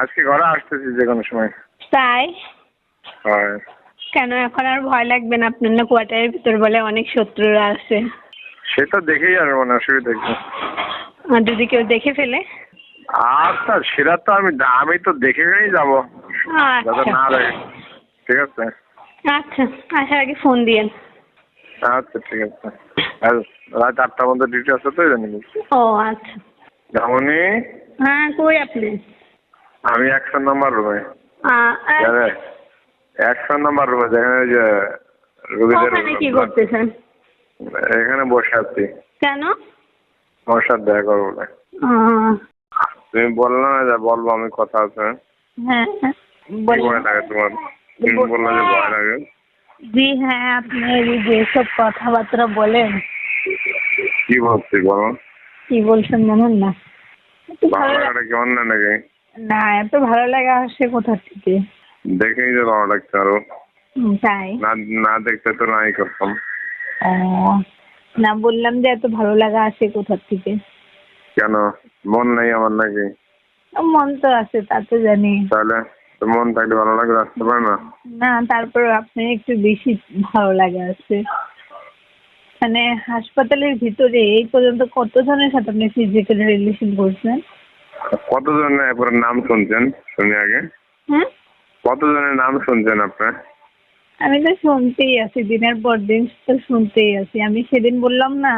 আজকে ঘরে আসতেছি যে কোনো সময়। তাই? হয়। কেন? এখন আর ভয় লাগবে না আপনার না কোয়ার্টারের ভিতর বলে অনেক শত্রুরা আছে। সেটা দেখেই আর মানে অসুবিধা কি। আর যদি কেউ দেখে ফেলে? আচ্ছা সেটা তো আমি আমি তো দেখে গেই যাব। যাতে আচ্ছা। না দেখে ঠিক আছে? আচ্ছা আসার আগে ফোন দিয়েন। আচ্ছা ঠিক আছে। আর রাত আটটার মধ্যে ডিউটি আছে তো জানি ও আচ্ছা। যেমনই হ্যাঁ কই আপনি? আমি একশো নম্বর রুমে। একশো নম্বর রুমে যেখানে যে রুগীদের কি করতেছেন? এখানে বসে আছি। কেন? তোমার সাথে দেখা করব বলে তুমি বললে না যে বলব আমি কথা আছে। হ্যাঁ হ্যাঁ। কি ভয় লাগে তোমার তুমি বললে যে ভয় লাগে। জি হ্যাঁ আপনি যেসব কথাবার্তা বলেন। কি বলো? কি বলছেন মনে না? ভালো লাগাটা কেমন না নাকি? না এত ভালো লাগা আসে কোথা থেকে? দেখেই যে ভালো লাগছে আরও। তাই? না না দেখতে তো নাই করতাম না বললাম যে এত ভালো লাগা আসে কোথা থেকে? কেন? মন নেই আমার নাকি? মন তো আছে তা তো জানি। তাহলে মন থাকলে ভালো লাগে আসতে পারে না? না তারপর আপনার একটু বেশি ভালো লাগা আছে। মানে হাসপাতালের ভিতরে এই পর্যন্ত কতজনের সাথে আপনি ফিজিক্যাল রিলেশন করছেন? কতজনের এরপরে নাম শুনছেন? শুনি আগে। কতজনের নাম শুনছেন আপনার আমি তো শুনতেই আছি দিনের পর দিন তো শুনতেই আছি। আমি সেদিন বললাম না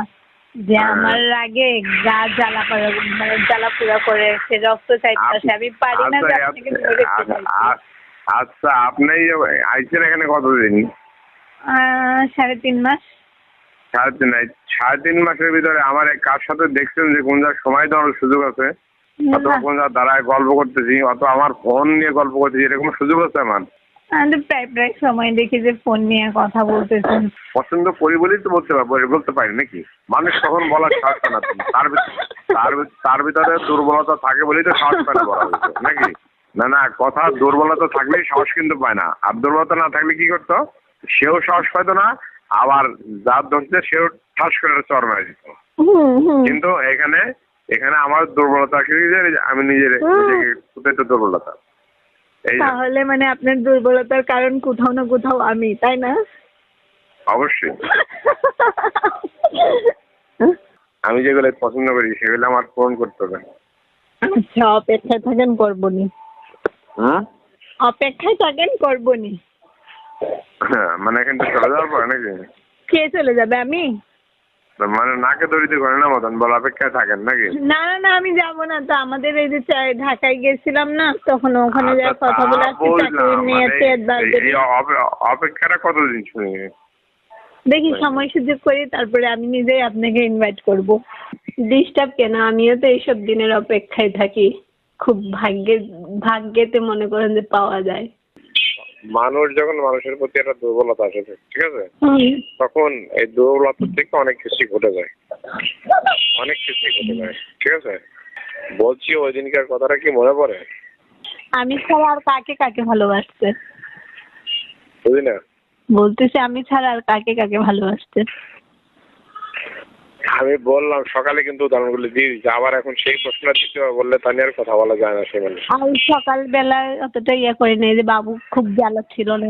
যে হ্যাঁ। আমার আগে গা জ্বালা পড়া মানে জ্বালা পোড়া করে সে রক্ত চাইতেছে আমি পারি না যে আচ্ছা, আপনাকে আচ্ছা, ধরে আচ্ছা, আচ্ছা আপনি আইছেন এখানে কতদিন? সাড়ে তিন মাস। সাড়ে তিন সাড়ে তিন মাসের ভিতরে আমার কার সাথে দেখছেন যে কোন জায়গায় সময় দেওয়ার সুযোগ আছে? দাঁড়ায় গল্প করতেছি অথবা আমার ফোন নিয়ে গল্প করতেছি এরকম সুযোগ আছে আমার? আমি প্রায় প্রায় সময় দেখি যে ফোন নিয়ে কথা বলতেছেন পছন্দ করি বলেই তো বলতে পারব বলতে পারি নাকি? মানুষ তখন বলার সাহস পায় না তার তার তার ভিতরে দুর্বলতা থাকে বলেই তো সাহস পায় না বলা নাকি? না না কথা দুর্বলতা থাকলেই সাহস কিন্তু পায় না। আর দুর্বলতা না থাকলে কি করতো? সেও সাহস পাইতো না আবার যার ধরছে সেও ঠাস করে চর মারা দিত। হুম হুম। কিন্তু এখানে এখানে আমার দুর্বলতা কি যে আমি নিজের নিজেকে কোথায় দুর্বলতা। তাহলে মানে আপনার দুর্বলতার কারণ কোথাও না কোথাও আমি তাই না? অবশ্যই। আমি যেগুলো পছন্দ করি সেগুলো আমার পূরণ করতে হবে। আচ্ছা অপেক্ষায় থাকেন করবনি হুম অপেক্ষায় থাকেন করবনি হ্যাঁ, মানে এখান থেকে চলে যাওয়ার পরে নাকি? কে চলে যাবে আমি? মানে নাকে দড়িতে করে না মতন বল অপেক্ষায় থাকেন নাকি? না না না আমি যাব না। তো আমাদের এই যে ঢাকায় গেছিলাম না তখন ওখানে যা আচ্ছা, কথা বলে আসছি চাকরি নিয়ে মানে অপেক্ষাটা কতদিন শুনি? দেখি সময় সুযোগ করি তারপরে আমি নিজেই আপনাকে ইনভাইট করব। ডিস্টার্ব কেন? আমিও তো এইসব দিনের অপেক্ষায় থাকি। খুব ভাগ্যে ভাগ্যেতে মনে করেন যে পাওয়া যায়। মানুষ যখন মানুষের প্রতি একটা দুর্বলতা আসে ঠিক আছে? তখন এই দুর্বলতা থেকে অনেক কিছুই ঘটে যায়। অনেক কিছুই ঘটে যায় ঠিক আছে? বলছি ওই দিনকার কথাটা কি মনে পড়ে? আমি ছাড়া আর কাকে কাকে ভালোবাসতে? বুঝলি না? বলতেছি আমি ছাড়া আর কাকে কাকে ভালোবাসতে? আমি বললাম, সকালে কিন্তু উদাহরণগুলি দিয়ে দিচ্ছি আবার এখন সেই প্রশ্নটা দিতে হবে বললে তা নিয়ে আর কথা বলা যায় না সেই মানুষ আর সকালবেলায় অতটা ইয়ে করি নাই যে বাবু খুব জ্বালা ছিল না।